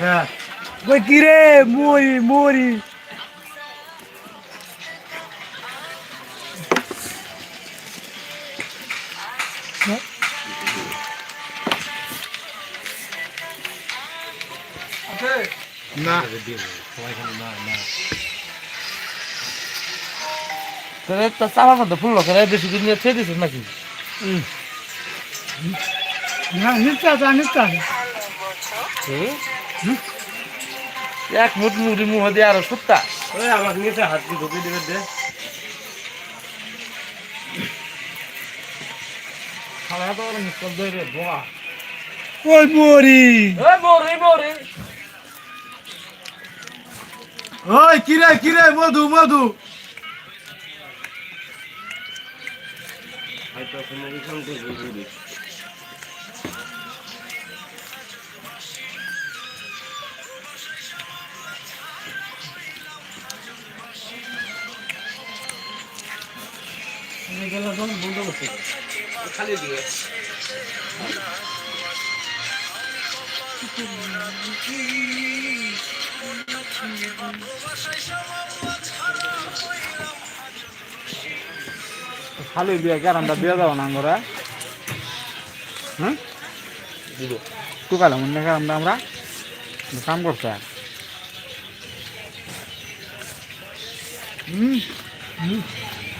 হ্যাঁ কই কি রে মরি মরি না তোরে তো চালার মধ্যে ফুল করে বেশি দিন নিয়ে ছেড়ে দিছিস নাকি না নিতে আছে নিতে আছে এক মুঠ মুড়ি মুহ দিয়ে আরও সুত্তা ওই আমার নিচে হাত দিয়ে ঢুকে দিবে দে। মরি এ মরে মরে ওই কি রে মধু মধু। হয়তো কোনো কিছু বুঝবি খালি দিয়ে। খালি বিয়া গ্যারান্টা দিয়ে দাও না আমরা হ্যাঁ দিব। মনে গ্যারান্টা আমরা কাম করছে হারাম দাদা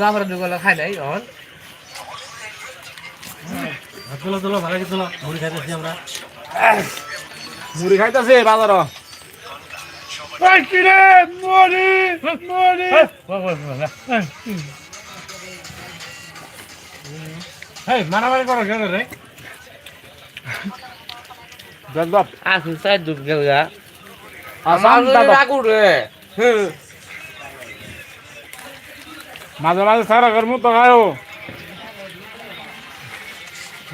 জাফর দুগুলো খাই নাই এখন তোলো তোলো ভালো তোলো। মুড়ি খাইতেছি আমরা। মুড়ি খাইতেছে বাজার মরি হেই মারামারি করো কেন রে? আসুন সাইড দুধ গেল গা আসাম দাদা। রে। মাঝে মাঝে সারা করমু তো খাও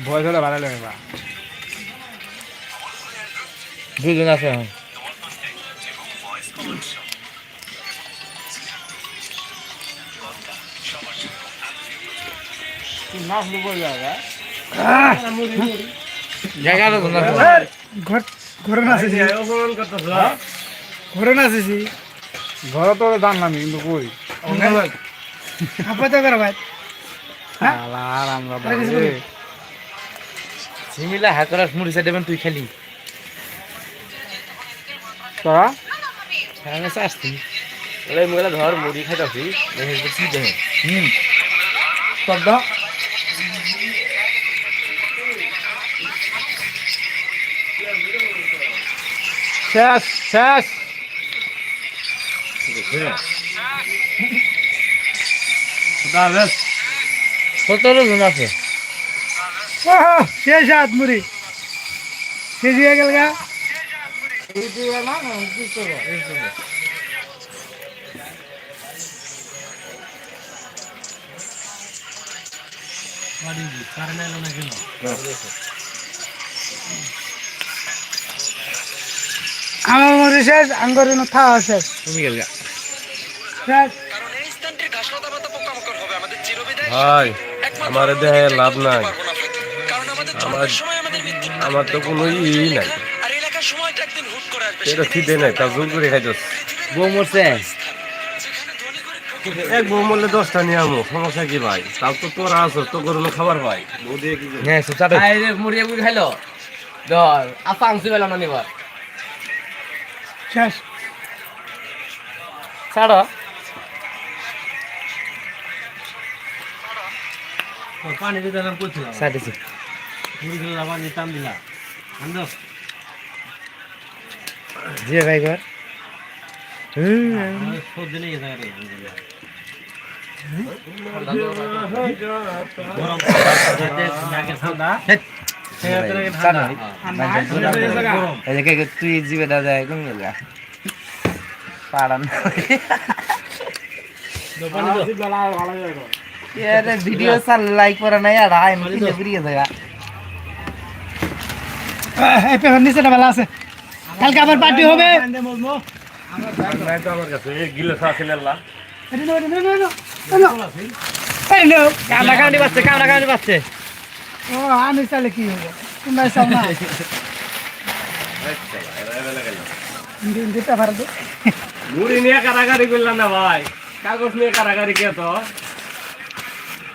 বয়স হলে ভালো লাগে বা। দুজন আছে এখন। ঘর নাচেছি অপমান করতেছ। ঘরে নাচেছি ঘরে তো কিন্তু কই? আপাতত করে ভাই সিমিলা হাকরাস মুড়ি সাইড দেবেন তুই খেলি তোরা আমি আসছি ওই মুগলা ধর মুড়ি খাইতাছি দেখে কি দেখে হুম তব দাও শেষ শেষ। সতেরো জন আছে। শেষ হাত মুড়ি। শেষ হয়ে গেল গা। আমার মুড়ি শেষ আঙ্গর থাওয়া শেষ। তুমি গেল শেষ। ভাই আমার দেহে লাভ নাই। আমার আমার তো কোনো ই নাই। এটা খিদে নাই তা জোর করে বউ মরছে এক বউ মরলে দশটা নিয়ে আমো সমস্যা কি ভাই? তাও তো তোরা আছো তো কোনো খাবার ভাই বউ দিয়ে কি? হ্যাঁ সুচারে। আরে মুড়ি মুড়ি খাইলো। ধর আপা আংসি পেলাম না নিবার। শেষ। ছাড়ো। পানি দিতে আমি করছিলাম সাইডেছি মুড়ি খেলে আবার নিতাম দিলা আন্দো যে ভাই ঘর। হুম সব দিনে গেছে রে তুই জিবে দাদা কোন গেলা পাড়ান আরে ভিডিও সার লাইক করে না আর আই মুখে লেবরিয়ে যায় এই পেপার আমি চালে কি হবে তোমরা সব নিয়ে কারাগারি করলাম না ভাই। কাগজ নিয়ে কারাগারি কে তো?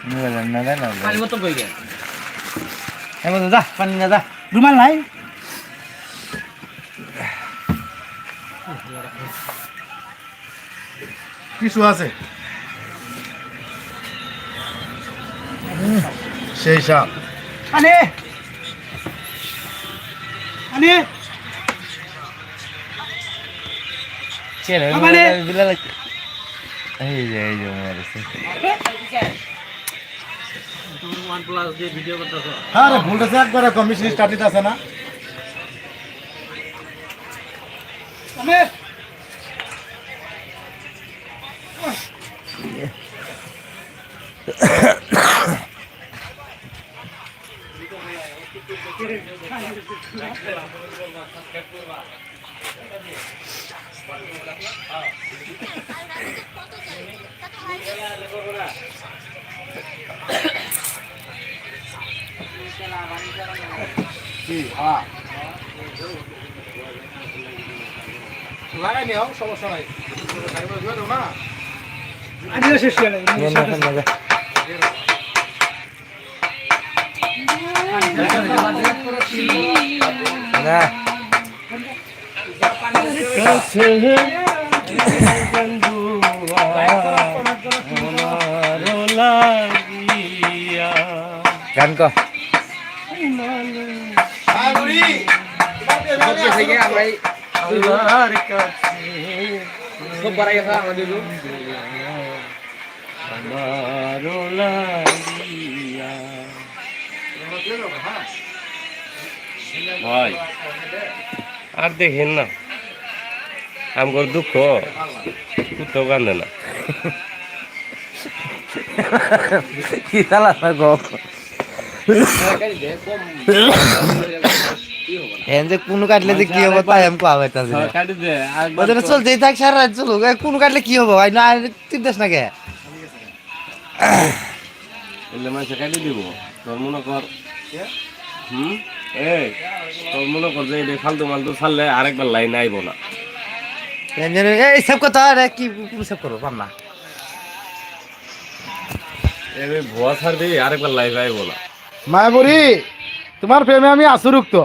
পানি বোতল কই গেল এই মতো যা পানি না যা। রুমাল নাই? কিছু আছে? সেই সাপ আনে! আনে! আমারে। বিলাল এই যে এই যে মারছে হ্যাঁ রে ভুলতেছে একবারে কমিশন স্টার্টিত আছে না। আনে লাগাই নিও সমস্যা নাই আনিও শেষ হয়ে গেল না না না না গান কো ভাই আর দেখেন না আমার দুঃখ কোথাও কান্দে না কি তালা না গো এন যে কোন কাটলে যে কি হবে তাই আমি আর ওদের চলতেই থাক সারা রাত চলুক। এ কোন কাটলে কি হবে? ভাই না চিন্তাস না কে? মাসে কাটি দিব। তোর মনে কর হুম? এই তোর মনে কর যে এটা ফালতু মালতু ছাড়লে আরেকবার লাইন আইব না। এই সব কথা আরে কি সব করো পার না ভুয়া ছাড়বি আরেকবার লাইভ আইব না। মায়াবুরি তোমার প্রেমে আমি আসুরুক্ত